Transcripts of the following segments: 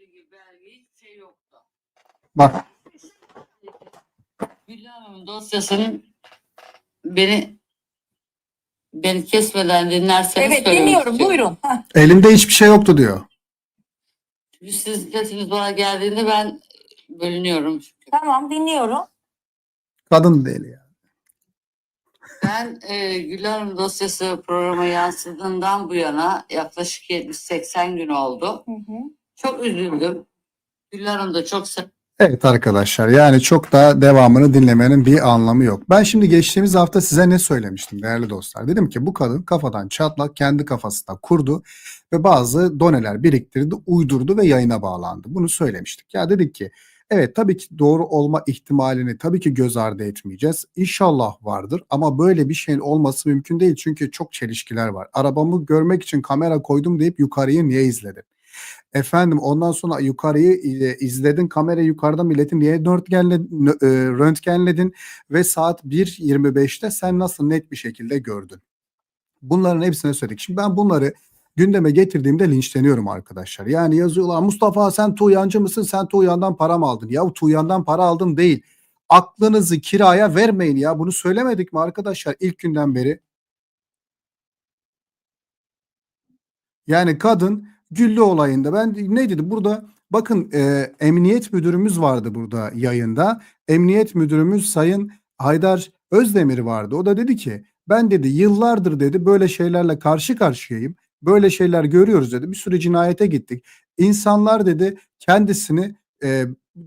ilgi belge hiçbir şey yoktu. Bak Güllü Hanım'ın dosyasının beni beni kesmeden dinlerseniz Evet söylemek dinliyorum istiyorum. buyurun. Heh. elinde hiçbir şey yoktu diyor. Çünkü Siz sesiniz bana geldiğinde ben bölünüyorum çünkü. Tamam dinliyorum. Kadın değil ya. Ben e, Güllü Hanım dosyası programa yansıdığından bu yana yaklaşık 70-80 gün oldu. Hı hı. Çok üzüldüm. Güllü Hanım da çok se- Evet arkadaşlar yani çok da devamını dinlemenin bir anlamı yok. Ben şimdi geçtiğimiz hafta size ne söylemiştim değerli dostlar? Dedim ki bu kadın kafadan çatlak kendi kafasında kurdu ve bazı doneler biriktirdi, uydurdu ve yayına bağlandı. Bunu söylemiştik. Ya dedik ki evet tabii ki doğru olma ihtimalini tabii ki göz ardı etmeyeceğiz. İnşallah vardır ama böyle bir şeyin olması mümkün değil çünkü çok çelişkiler var. Arabamı görmek için kamera koydum deyip yukarıyı niye izledin? Efendim ondan sonra yukarıyı e, izledin kamerayı yukarıda milletin niye röntgenledin, e, röntgenledin ve saat 1.25'te sen nasıl net bir şekilde gördün? Bunların hepsine söyledik. Şimdi ben bunları gündeme getirdiğimde linçleniyorum arkadaşlar. Yani yazıyorlar Mustafa sen Tuğyancı mısın? Sen Tuğyan'dan para mı aldın? Ya Tuğyan'dan para aldın değil. Aklınızı kiraya vermeyin ya. Bunu söylemedik mi arkadaşlar ilk günden beri? Yani kadın Güllü olayında ben ne dedim burada bakın e, emniyet müdürümüz vardı burada yayında. Emniyet müdürümüz Sayın Haydar Özdemir vardı. O da dedi ki ben dedi yıllardır dedi böyle şeylerle karşı karşıyayım. Böyle şeyler görüyoruz dedi. Bir sürü cinayete gittik. İnsanlar dedi kendisini e,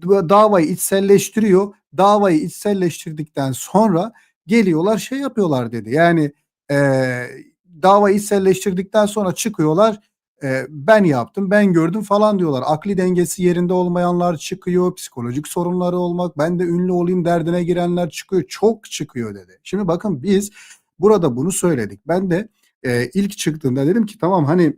davayı içselleştiriyor. Davayı içselleştirdikten sonra geliyorlar şey yapıyorlar dedi. Yani e, davayı içselleştirdikten sonra çıkıyorlar e, ben yaptım, ben gördüm falan diyorlar. Akli dengesi yerinde olmayanlar çıkıyor, psikolojik sorunları olmak, ben de ünlü olayım derdine girenler çıkıyor. Çok çıkıyor dedi. Şimdi bakın biz burada bunu söyledik. Ben de e, ilk çıktığında dedim ki tamam hani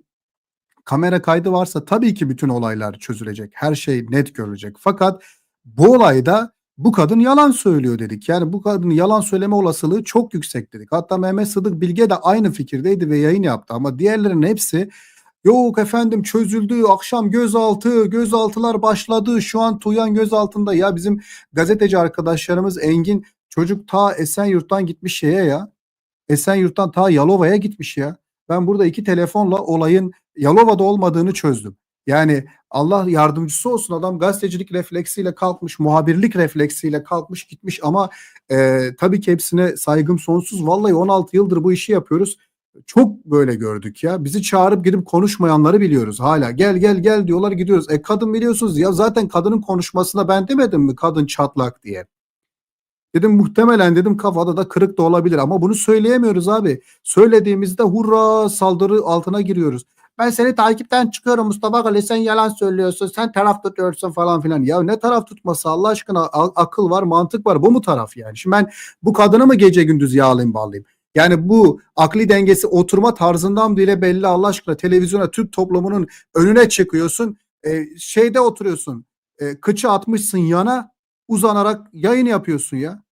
kamera kaydı varsa tabii ki bütün olaylar çözülecek. Her şey net görülecek. Fakat bu olayda bu kadın yalan söylüyor dedik. Yani bu kadının yalan söyleme olasılığı çok yüksek dedik. Hatta Mehmet Sıdık Bilge de aynı fikirdeydi ve yayın yaptı. Ama diğerlerinin hepsi Yok efendim çözüldü akşam gözaltı gözaltılar başladı. Şu an Tuyan gözaltında. Ya bizim gazeteci arkadaşlarımız Engin çocuk ta Esenyurt'tan gitmiş şeye ya. Esenyurt'tan ta Yalova'ya gitmiş ya. Ben burada iki telefonla olayın Yalova'da olmadığını çözdüm. Yani Allah yardımcısı olsun adam gazetecilik refleksiyle kalkmış muhabirlik refleksiyle kalkmış gitmiş ama e, tabii ki hepsine saygım sonsuz. Vallahi 16 yıldır bu işi yapıyoruz çok böyle gördük ya. Bizi çağırıp gidip konuşmayanları biliyoruz hala. Gel gel gel diyorlar gidiyoruz. E kadın biliyorsunuz ya zaten kadının konuşmasına ben demedim mi kadın çatlak diye. Dedim muhtemelen dedim kafada da kırık da olabilir ama bunu söyleyemiyoruz abi. Söylediğimizde hurra saldırı altına giriyoruz. Ben seni takipten çıkıyorum Mustafa Gali sen yalan söylüyorsun sen taraf tutuyorsun falan filan. Ya ne taraf tutması Allah aşkına akıl var mantık var bu mu taraf yani? Şimdi ben bu kadını mı gece gündüz yağlayayım bağlayayım? Yani bu akli dengesi oturma tarzından bile belli Allah aşkına televizyona Türk toplumunun önüne çıkıyorsun. E, şeyde oturuyorsun. E, kıçı atmışsın yana uzanarak yayın yapıyorsun ya.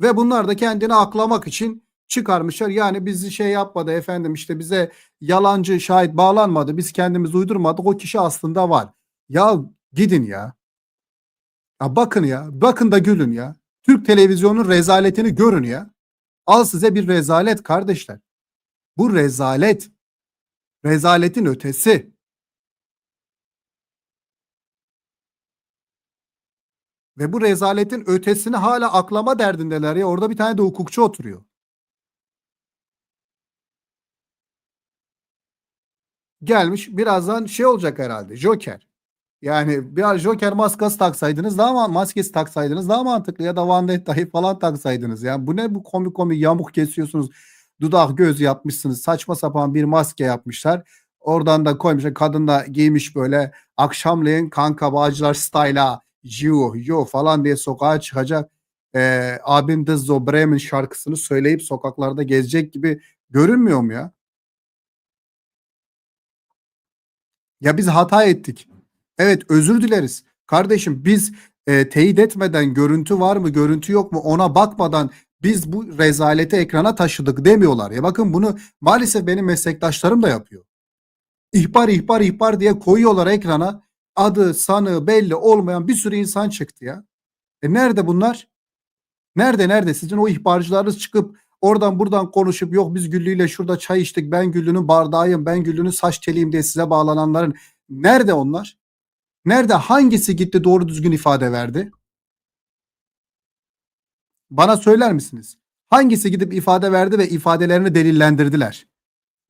Ve bunlar da kendini aklamak için çıkarmışlar. Yani bizi şey yapmadı efendim işte bize yalancı şahit bağlanmadı. Biz kendimiz uydurmadık. O kişi aslında var. Ya gidin ya. Ya bakın ya. Bakın da gülün ya. Türk televizyonunun rezaletini görün ya. Al size bir rezalet kardeşler. Bu rezalet. Rezaletin ötesi. Ve bu rezaletin ötesini hala aklama derdindeler ya. Orada bir tane de hukukçu oturuyor. Gelmiş birazdan şey olacak herhalde. Joker. Yani biraz Joker maskası taksaydınız daha mı maskesi taksaydınız daha mantıklı ya da Vandetta'yı falan taksaydınız. Yani bu ne bu komik komik yamuk kesiyorsunuz. Dudak göz yapmışsınız. Saçma sapan bir maske yapmışlar. Oradan da koymuşlar. Kadın da giymiş böyle akşamleyin kanka bağcılar style'a yo yo falan diye sokağa çıkacak. Ee, abim Dizzo Bremen şarkısını söyleyip sokaklarda gezecek gibi görünmüyor mu ya? Ya biz hata ettik. Evet özür dileriz. Kardeşim biz e, teyit etmeden görüntü var mı görüntü yok mu ona bakmadan biz bu rezaleti ekrana taşıdık demiyorlar. Ya bakın bunu maalesef benim meslektaşlarım da yapıyor. İhbar ihbar ihbar diye koyuyorlar ekrana. Adı sanığı belli olmayan bir sürü insan çıktı ya. E nerede bunlar? Nerede nerede? Sizin o ihbarcılarınız çıkıp oradan buradan konuşup yok biz Güllü'yle şurada çay içtik ben Güllü'nün bardağıyım ben Güllü'nün saç teliyim diye size bağlananların nerede onlar? Nerede hangisi gitti doğru düzgün ifade verdi? Bana söyler misiniz? Hangisi gidip ifade verdi ve ifadelerini delillendirdiler?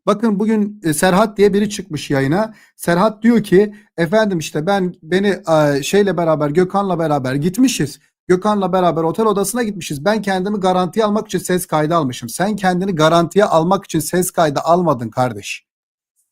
Bakın bugün e, Serhat diye biri çıkmış yayına. Serhat diyor ki efendim işte ben beni e, şeyle beraber Gökhan'la beraber gitmişiz. Gökhan'la beraber otel odasına gitmişiz. Ben kendimi garantiye almak için ses kaydı almışım. Sen kendini garantiye almak için ses kaydı almadın kardeş.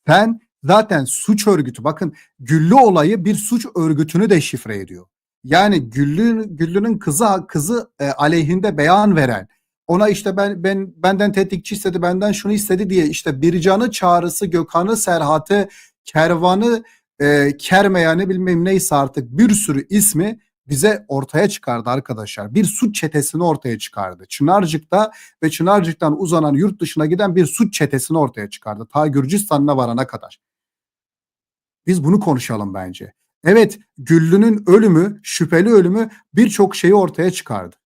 Sen zaten suç örgütü bakın Güllü olayı bir suç örgütünü de şifre ediyor. Yani Güllü Güllü'nün kızı kızı e, aleyhinde beyan veren ona işte ben ben benden tetikçi istedi benden şunu istedi diye işte Bircan'ı çağrısı Gökhan'ı Serhat'ı Kervan'ı e, Kermeyan'ı bilmem neyse artık bir sürü ismi bize ortaya çıkardı arkadaşlar. Bir suç çetesini ortaya çıkardı. Çınarcık'ta ve Çınarcık'tan uzanan yurt dışına giden bir suç çetesini ortaya çıkardı. Ta Gürcistan'ına varana kadar. Biz bunu konuşalım bence. Evet Güllü'nün ölümü, şüpheli ölümü birçok şeyi ortaya çıkardı.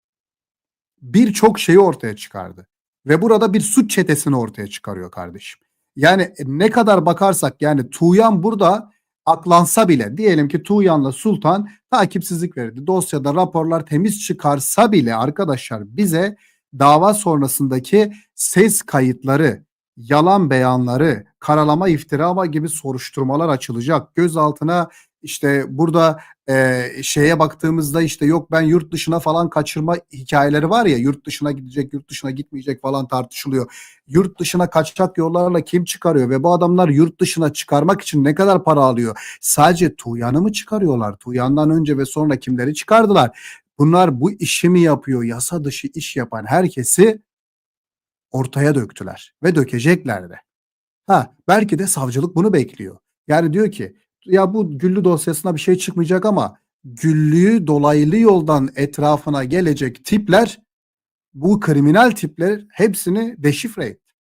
Birçok şeyi ortaya çıkardı. Ve burada bir suç çetesini ortaya çıkarıyor kardeşim. Yani ne kadar bakarsak yani Tuğyan burada aklansa bile diyelim ki Tuğyan'la Sultan takipsizlik verdi. Dosyada raporlar temiz çıkarsa bile arkadaşlar bize dava sonrasındaki ses kayıtları, yalan beyanları, karalama iftirama gibi soruşturmalar açılacak. Gözaltına işte burada e, şeye baktığımızda işte yok ben yurt dışına falan kaçırma hikayeleri var ya yurt dışına gidecek yurt dışına gitmeyecek falan tartışılıyor. Yurt dışına kaçacak yollarla kim çıkarıyor ve bu adamlar yurt dışına çıkarmak için ne kadar para alıyor? Sadece Tuğyan'ı mı çıkarıyorlar? Tuğyan'dan önce ve sonra kimleri çıkardılar? Bunlar bu işi mi yapıyor? Yasa dışı iş yapan herkesi ortaya döktüler ve dökecekler de. Ha belki de savcılık bunu bekliyor. Yani diyor ki ya bu Güllü dosyasına bir şey çıkmayacak ama Güllü'yü dolaylı yoldan etrafına gelecek tipler bu kriminal tipler hepsini deşifre etti.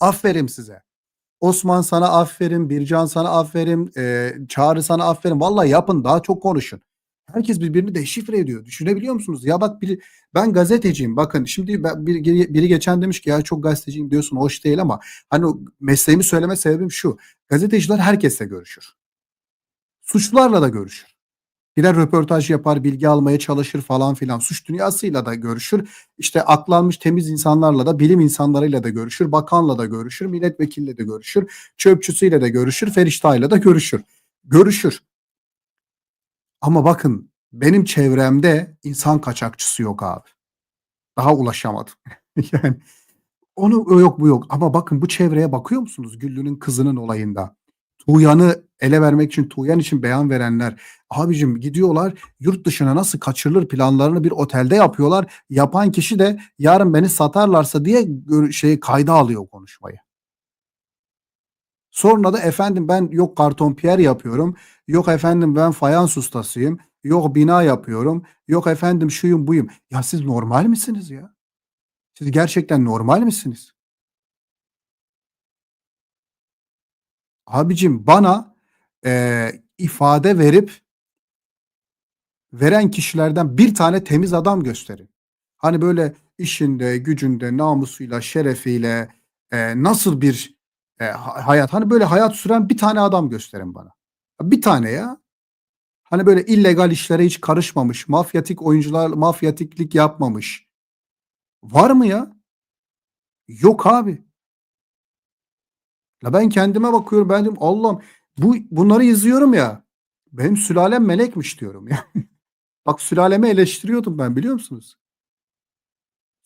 Aferin size. Osman sana aferin, Bircan sana aferin, e, Çağrı sana aferin. Vallahi yapın daha çok konuşun. Herkes birbirini deşifre ediyor. Düşünebiliyor musunuz? Ya bak biri, ben gazeteciyim. Bakın şimdi biri, biri geçen demiş ki ya çok gazeteciyim diyorsun hoş değil ama hani mesleğimi söyleme sebebim şu. Gazeteciler herkesle görüşür. Suçlularla da görüşür. Gider röportaj yapar, bilgi almaya çalışır falan filan. Suç dünyasıyla da görüşür. İşte aklanmış temiz insanlarla da, bilim insanlarıyla da görüşür. Bakanla da görüşür, milletvekiliyle de görüşür. Çöpçüsüyle de görüşür, feriştahıyla da görüşür. Görüşür. Ama bakın benim çevremde insan kaçakçısı yok abi. Daha ulaşamadım. yani onu yok bu yok. Ama bakın bu çevreye bakıyor musunuz Güllü'nün kızının olayında? Tuğyan'ı ele vermek için Tuğyan için beyan verenler. Abicim gidiyorlar yurt dışına nasıl kaçırılır planlarını bir otelde yapıyorlar. Yapan kişi de yarın beni satarlarsa diye şey kayda alıyor konuşmayı. Sonra da efendim ben yok karton piyer yapıyorum. Yok efendim ben fayans ustasıyım. Yok bina yapıyorum. Yok efendim şuyum buyum. Ya siz normal misiniz ya? Siz gerçekten normal misiniz? Abicim bana e, ifade verip veren kişilerden bir tane temiz adam gösterin. Hani böyle işinde, gücünde, namusuyla, şerefiyle e, nasıl bir e, hayat, hani böyle hayat süren bir tane adam gösterin bana. Bir tane ya. Hani böyle illegal işlere hiç karışmamış, mafyatik oyuncular mafyatiklik yapmamış. Var mı ya? Yok abi. Ya ben kendime bakıyorum ben diyorum Allah'ım bu bunları izliyorum ya. Benim sülalem melekmiş diyorum ya. Bak sülalemi eleştiriyordum ben biliyor musunuz?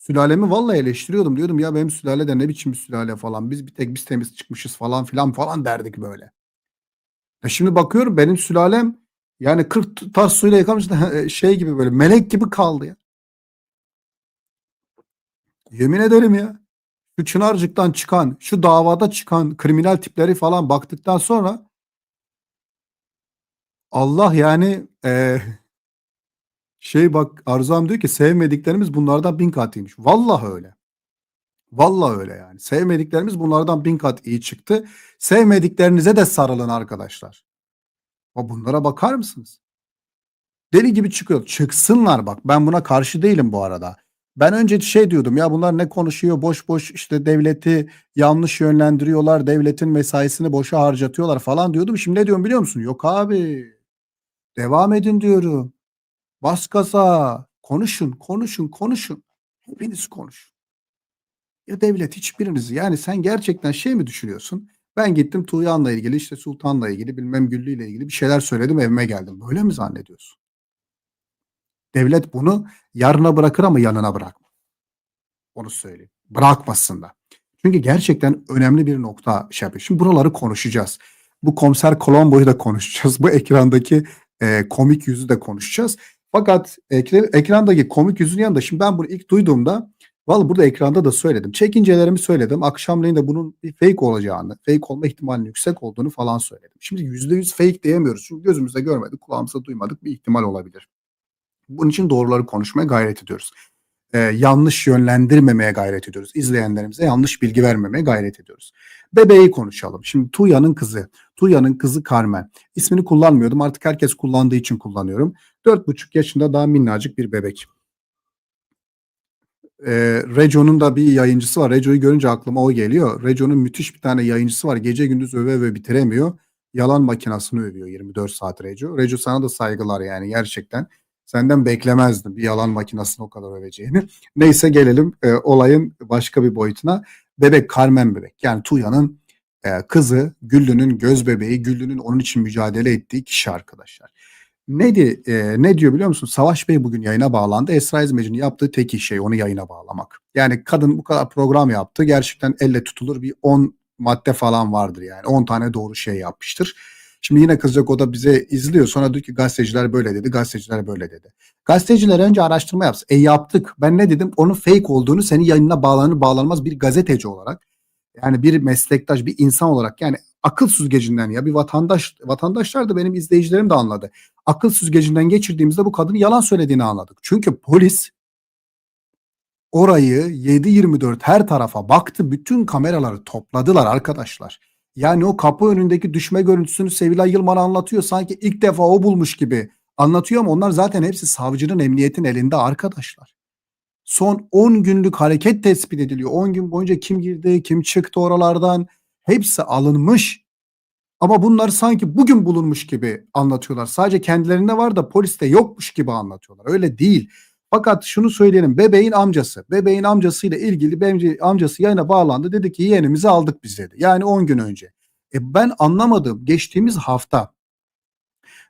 Sülalemi vallahi eleştiriyordum. Diyordum ya benim sülale de ne biçim bir sülale falan. Biz bir tek biz temiz çıkmışız falan filan falan derdik böyle. Ya şimdi bakıyorum benim sülalem yani 40 tas suyla yıkamış şey gibi böyle melek gibi kaldı ya. Yemin ederim ya. Şu Çınarcık'tan çıkan, şu davada çıkan kriminal tipleri falan baktıktan sonra Allah yani e, şey bak Arzam diyor ki sevmediklerimiz bunlardan bin katıymış. Vallahi öyle. Vallahi öyle yani. Sevmediklerimiz bunlardan bin kat iyi çıktı. Sevmediklerinize de sarılın arkadaşlar. Ama bunlara bakar mısınız? Deli gibi çıkıyor. Çıksınlar bak. Ben buna karşı değilim bu arada. Ben önce şey diyordum ya bunlar ne konuşuyor boş boş işte devleti yanlış yönlendiriyorlar. Devletin mesaisini boşa harcatıyorlar falan diyordum. Şimdi ne diyorum biliyor musun? Yok abi. Devam edin diyorum. Bas gaza. Konuşun, konuşun, konuşun. Hepiniz konuşun. Ya devlet hiçbiriniz yani sen gerçekten şey mi düşünüyorsun? Ben gittim Tuğyan'la ilgili işte Sultan'la ilgili bilmem Güllü ile ilgili bir şeyler söyledim evime geldim. Böyle mi zannediyorsun? Devlet bunu yarına bırakır ama yanına bırakmaz. Onu söyleyeyim. Bırakmasın da. Çünkü gerçekten önemli bir nokta şey yapıyor. Şimdi buraları konuşacağız. Bu komiser Colombo'yu da konuşacağız. Bu ekrandaki e, komik yüzü de konuşacağız. Fakat ekre, ekrandaki komik yüzün yanında şimdi ben bunu ilk duyduğumda Vallahi burada ekranda da söyledim. Çekincelerimi söyledim. Akşamleyin de bunun bir fake olacağını, fake olma ihtimalinin yüksek olduğunu falan söyledim. Şimdi %100 fake diyemiyoruz. Çünkü gözümüzde görmedik, kulağımızda duymadık bir ihtimal olabilir. Bunun için doğruları konuşmaya gayret ediyoruz. Ee, yanlış yönlendirmemeye gayret ediyoruz. İzleyenlerimize yanlış bilgi vermemeye gayret ediyoruz. Bebeği konuşalım. Şimdi Tuya'nın kızı. Tuya'nın kızı Carmen. İsmini kullanmıyordum. Artık herkes kullandığı için kullanıyorum. 4,5 yaşında daha minnacık bir bebek e, Rejo'nun da bir yayıncısı var. Rejo'yu görünce aklıma o geliyor. Rejo'nun müthiş bir tane yayıncısı var. Gece gündüz öve öve bitiremiyor. Yalan makinasını övüyor 24 saat Rejo. Rejo sana da saygılar yani gerçekten. Senden beklemezdim bir yalan makinasını o kadar öveceğini. Neyse gelelim e, olayın başka bir boyutuna. Bebek Carmen bebek. Yani Tuya'nın e, kızı, Güllü'nün göz bebeği, Güllü'nün onun için mücadele ettiği kişi arkadaşlar. Ne, di, e, ne diyor biliyor musun? Savaş Bey bugün yayına bağlandı. Esra İzmeci'nin yaptığı tek iş şey onu yayına bağlamak. Yani kadın bu kadar program yaptı. Gerçekten elle tutulur bir 10 madde falan vardır yani. 10 tane doğru şey yapmıştır. Şimdi yine kızacak o da bize izliyor. Sonra diyor ki gazeteciler böyle dedi, gazeteciler böyle dedi. Gazeteciler önce araştırma yapsın. E yaptık. Ben ne dedim? Onun fake olduğunu senin yayınına bağlanır bağlanmaz bir gazeteci olarak. Yani bir meslektaş, bir insan olarak yani akıl süzgecinden ya bir vatandaş vatandaşlar da benim izleyicilerim de anladı. Akıl süzgecinden geçirdiğimizde bu kadının yalan söylediğini anladık. Çünkü polis orayı 7-24 her tarafa baktı. Bütün kameraları topladılar arkadaşlar. Yani o kapı önündeki düşme görüntüsünü Sevilay Yılmaz anlatıyor. Sanki ilk defa o bulmuş gibi anlatıyor ama onlar zaten hepsi savcının emniyetin elinde arkadaşlar. Son 10 günlük hareket tespit ediliyor. 10 gün boyunca kim girdi, kim çıktı oralardan hepsi alınmış. Ama bunlar sanki bugün bulunmuş gibi anlatıyorlar. Sadece kendilerinde var da poliste yokmuş gibi anlatıyorlar. Öyle değil. Fakat şunu söyleyelim. Bebeğin amcası. Bebeğin amcasıyla ilgili benim amcası yayına bağlandı. Dedi ki yeğenimizi aldık biz dedi. Yani 10 gün önce. E ben anlamadım. Geçtiğimiz hafta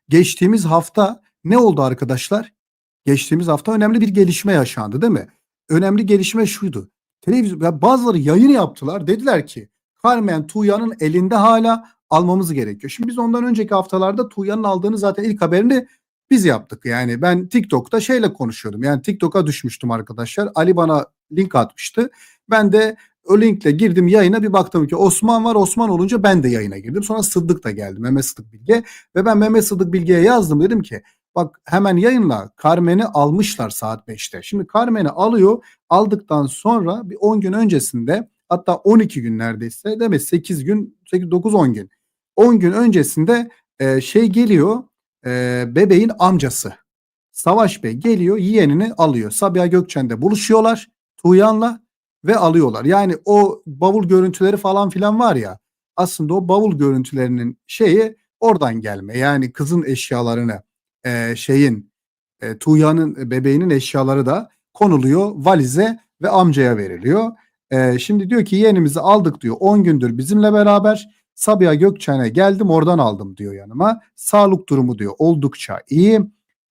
geçtiğimiz hafta ne oldu arkadaşlar? Geçtiğimiz hafta önemli bir gelişme yaşandı değil mi? Önemli gelişme şuydu. Televizyon bazıları yayın yaptılar. Dediler ki Carmen Tuğya'nın elinde hala almamız gerekiyor. Şimdi biz ondan önceki haftalarda Tuğya'nın aldığını zaten ilk haberini biz yaptık. Yani ben TikTok'ta şeyle konuşuyordum. Yani TikTok'a düşmüştüm arkadaşlar. Ali bana link atmıştı. Ben de o linkle girdim yayına bir baktım ki Osman var. Osman olunca ben de yayına girdim. Sonra Sıddık da geldi. Mehmet Sıddık Bilge. Ve ben Mehmet Sıddık Bilge'ye yazdım. Dedim ki bak hemen yayınla Carmen'i almışlar saat 5'te. Şimdi Carmen'i alıyor. Aldıktan sonra bir 10 gün öncesinde hatta 12 gün neredeyse değil mi? 8 gün 8 9 10 gün. 10 gün öncesinde e, şey geliyor e, bebeğin amcası Savaş Bey geliyor yeğenini alıyor. Sabiha Gökçen'de buluşuyorlar Tuğyan'la ve alıyorlar. Yani o bavul görüntüleri falan filan var ya aslında o bavul görüntülerinin şeyi oradan gelme. Yani kızın eşyalarını e, şeyin e, Tuğyan'ın bebeğinin eşyaları da konuluyor valize ve amcaya veriliyor. E, şimdi diyor ki yeğenimizi aldık diyor 10 gündür bizimle beraber Sabiha Gökçen'e geldim oradan aldım diyor yanıma. Sağlık durumu diyor oldukça iyi.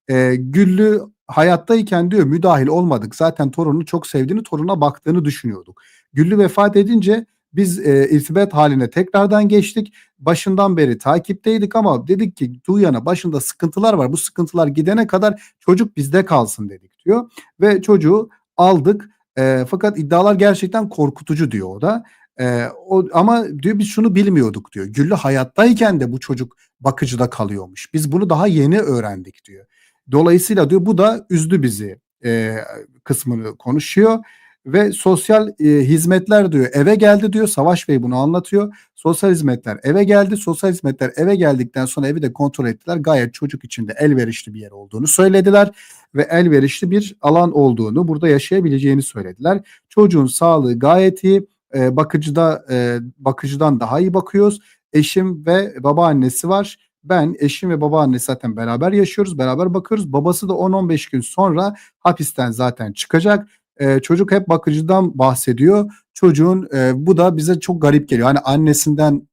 E, Güllü hayattayken diyor müdahil olmadık. Zaten torununu çok sevdiğini, toruna baktığını düşünüyorduk. Güllü vefat edince biz e, irtibat haline tekrardan geçtik. Başından beri takipteydik ama dedik ki Tuğyan'a başında sıkıntılar var. Bu sıkıntılar gidene kadar çocuk bizde kalsın dedik diyor. Ve çocuğu aldık. E, fakat iddialar gerçekten korkutucu diyor o da. E, o, ama diyor biz şunu bilmiyorduk diyor. Güllü hayattayken de bu çocuk bakıcıda kalıyormuş. Biz bunu daha yeni öğrendik diyor. Dolayısıyla diyor bu da üzdü bizi e, kısmını konuşuyor. ve sosyal e, hizmetler diyor eve geldi diyor. Savaş Bey bunu anlatıyor. Sosyal hizmetler eve geldi. Sosyal hizmetler eve geldikten sonra evi de kontrol ettiler. Gayet çocuk için de elverişli bir yer olduğunu söylediler ve elverişli bir alan olduğunu, burada yaşayabileceğini söylediler. Çocuğun sağlığı gayet iyi. E, bakıcıda e, bakıcıdan daha iyi bakıyoruz. Eşim ve babaannesi var. Ben, eşim ve babaannesi zaten beraber yaşıyoruz, beraber bakıyoruz. Babası da 10-15 gün sonra hapisten zaten çıkacak. Ee, çocuk hep bakıcıdan bahsediyor. Çocuğun e, bu da bize çok garip geliyor. Hani annesinden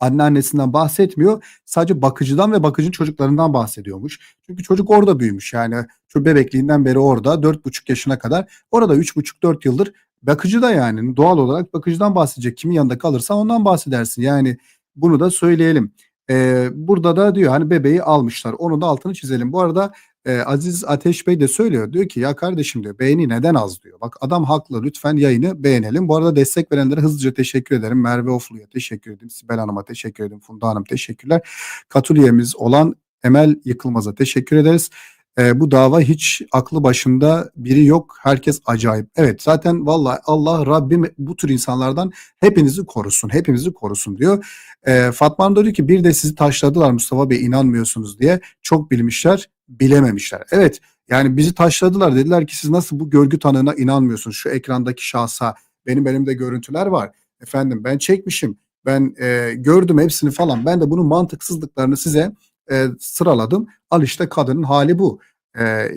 anneannesinden bahsetmiyor. Sadece bakıcıdan ve bakıcının çocuklarından bahsediyormuş. Çünkü çocuk orada büyümüş. Yani şu bebekliğinden beri orada 4,5 yaşına kadar orada 3,5-4 yıldır bakıcı da yani doğal olarak bakıcıdan bahsedecek. Kimin yanında kalırsa ondan bahsedersin. Yani bunu da söyleyelim. Ee, burada da diyor hani bebeği almışlar. Onu da altını çizelim. Bu arada e, Aziz Ateş Bey de söylüyor. Diyor ki ya kardeşim diyor beğeni neden az diyor. Bak adam haklı lütfen yayını beğenelim. Bu arada destek verenlere hızlıca teşekkür ederim. Merve Oflu'ya teşekkür ederim. Sibel Hanım'a teşekkür ederim. Funda Hanım teşekkürler. Katüliyemiz olan Emel Yıkılmaz'a teşekkür ederiz. E, bu dava hiç aklı başında biri yok. Herkes acayip. Evet zaten vallahi Allah Rabbim bu tür insanlardan hepinizi korusun. Hepimizi korusun diyor. E, Fatma Hanım diyor ki bir de sizi taşladılar Mustafa Bey inanmıyorsunuz diye. Çok bilmişler bilememişler. Evet yani bizi taşladılar dediler ki siz nasıl bu görgü tanığına inanmıyorsunuz şu ekrandaki şahsa benim elimde görüntüler var efendim ben çekmişim ben e, gördüm hepsini falan ben de bunun mantıksızlıklarını size e, sıraladım al işte kadının hali bu e,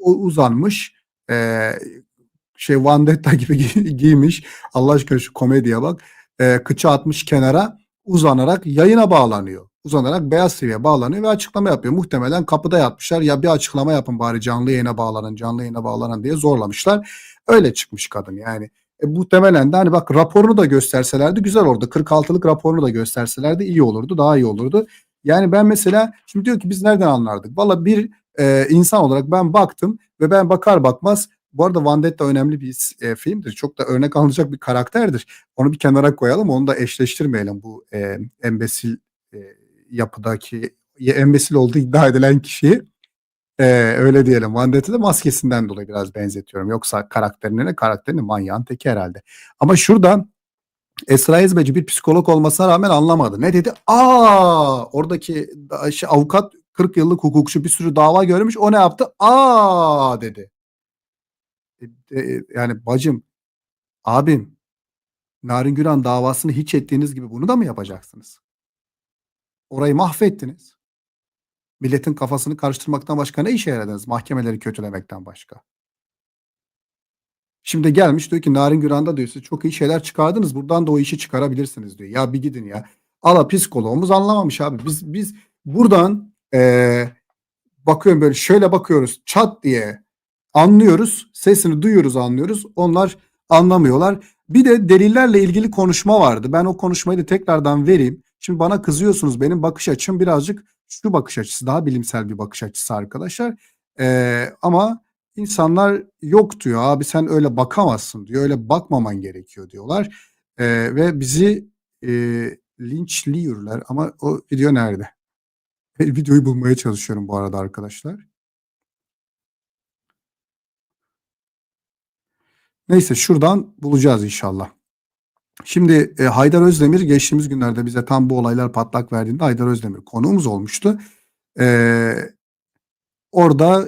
uzanmış e, şey Vandetta gibi gi- giymiş Allah aşkına şu komediye bak e, kıçı atmış kenara uzanarak yayına bağlanıyor uzanarak Beyaz TV'ye bağlanıyor ve açıklama yapıyor. Muhtemelen kapıda yatmışlar ya bir açıklama yapın bari canlı yayına bağlanın, canlı yayına bağlanın diye zorlamışlar. Öyle çıkmış kadın yani. E, muhtemelen de hani bak raporunu da gösterselerdi güzel olurdu. 46'lık raporunu da gösterselerdi iyi olurdu, daha iyi olurdu. Yani ben mesela şimdi diyor ki biz nereden anlardık? Valla bir e, insan olarak ben baktım ve ben bakar bakmaz bu arada Vendetta önemli bir e, filmdir. Çok da örnek alınacak bir karakterdir. Onu bir kenara koyalım. Onu da eşleştirmeyelim bu e, embesil e, yapıdaki embesil olduğu iddia edilen kişiyi e, öyle diyelim. Vandetta'da maskesinden dolayı biraz benzetiyorum. Yoksa karakterine ne karakterini manyağın teki herhalde. Ama şurada Esra Ezmeci bir psikolog olmasına rağmen anlamadı. Ne dedi? Aa oradaki da- şey, avukat 40 yıllık hukukçu bir sürü dava görmüş. O ne yaptı? Aa dedi. E, e, yani bacım, abim Narin Güran davasını hiç ettiğiniz gibi bunu da mı yapacaksınız? Orayı mahvettiniz. Milletin kafasını karıştırmaktan başka ne işe yaradınız? Mahkemeleri kötülemekten başka. Şimdi gelmiş diyor ki Narin Güran'da diyor siz çok iyi şeyler çıkardınız. Buradan da o işi çıkarabilirsiniz diyor. Ya bir gidin ya. Ala psikoloğumuz anlamamış abi. Biz biz buradan eee, bakıyorum böyle şöyle bakıyoruz çat diye anlıyoruz. Sesini duyuyoruz anlıyoruz. Onlar anlamıyorlar. Bir de delillerle ilgili konuşma vardı. Ben o konuşmayı da tekrardan vereyim. Şimdi bana kızıyorsunuz. Benim bakış açım birazcık şu bakış açısı. Daha bilimsel bir bakış açısı arkadaşlar. Ee, ama insanlar yok diyor. Abi sen öyle bakamazsın diyor. Öyle bakmaman gerekiyor diyorlar. Ee, ve bizi e, linçliyorlar. Ama o video nerede? Videoyu bulmaya çalışıyorum bu arada arkadaşlar. Neyse şuradan bulacağız inşallah. Şimdi e, Haydar Özdemir geçtiğimiz günlerde bize tam bu olaylar patlak verdiğinde Haydar Özdemir konuğumuz olmuştu. E, orada